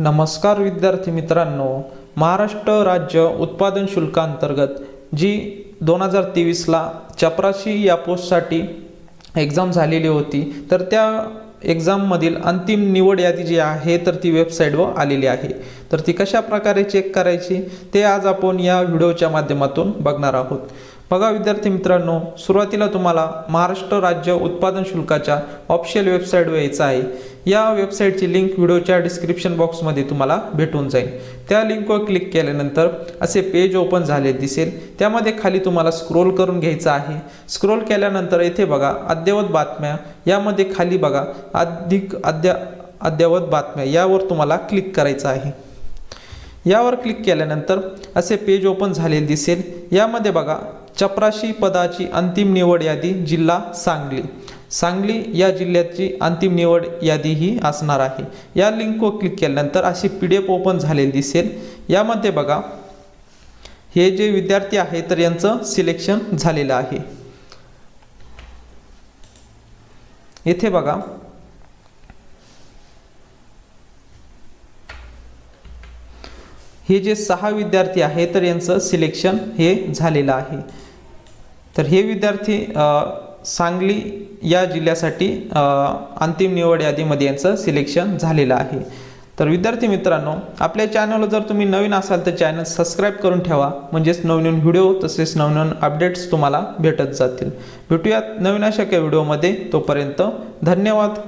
नमस्कार विद्यार्थी मित्रांनो महाराष्ट्र राज्य उत्पादन शुल्कांतर्गत जी दोन हजार तेवीसला चपराशी या पोस्टसाठी एक्झाम झालेली होती तर त्या एक्झाममधील अंतिम निवड यादी जी आहे तर ती वेबसाईटवर आलेली आहे. तर ती कशा प्रकारे चेक करायची ते आज आपण या व्हिडिओच्या माध्यमातून बघणार आहोत. बघा विद्यार्थी मित्रांनो सुरुवातीला तुम्हाला महाराष्ट्र राज्य उत्पादन शुल्काच्या ऑफिशियल वेबसाईटवर यायचं आहे. या वेबसाईटची लिंक व्हिडिओच्या डिस्क्रिप्शन बॉक्समध्ये तुम्हाला भेटून जाईल. त्या लिंकवर क्लिक केल्यानंतर असे पेज ओपन झाले दिसेल. त्यामध्ये खाली तुम्हाला स्क्रोल करून घ्यायचं आहे. स्क्रोल केल्यानंतर येथे बघा अद्ययावत बातम्या. यामध्ये खाली बघा अधिक अद्या अद्ययावत बातम्या. यावर तुम्हाला क्लिक करायचं आहे. यावर क्लिक केल्यानंतर असे पेज ओपन झालेले दिसेल. यामध्ये बघा चपराशी पदाची अंतिम निवड यादी जिल्हा सांगली. सांगली या जिल्ह्याची अंतिम निवड यादी ही असणार आहे. या लिंकवर क्लिक केल्यानंतर अशी पी डी एफ ओपन झालेली दिसेल. यामध्ये बघा हे जे विद्यार्थी आहे तर यांचं सिलेक्शन झालेलं आहे. येथे बघा हे जे सहा विद्यार्थी आहे तर यांचं सिलेक्शन हे झालेलं आहे. तर हे विद्यार्थी सांगली या जिल्ह्यासाठी अंतिम निवड यादीमध्ये यांचं सिलेक्शन झालेलं आहे. तर विद्यार्थी मित्रांनो आपल्या चॅनलला जर तुम्ही नवीन असाल तर चॅनल सबस्क्राईब करून ठेवा. म्हणजेच नवनवीन व्हिडिओ तसेच नवनवीन अपडेट्स तुम्हाला भेटत जातील. भेटूयात नवीन अशा काही व्हिडिओमध्ये तोपर्यंत धन्यवाद.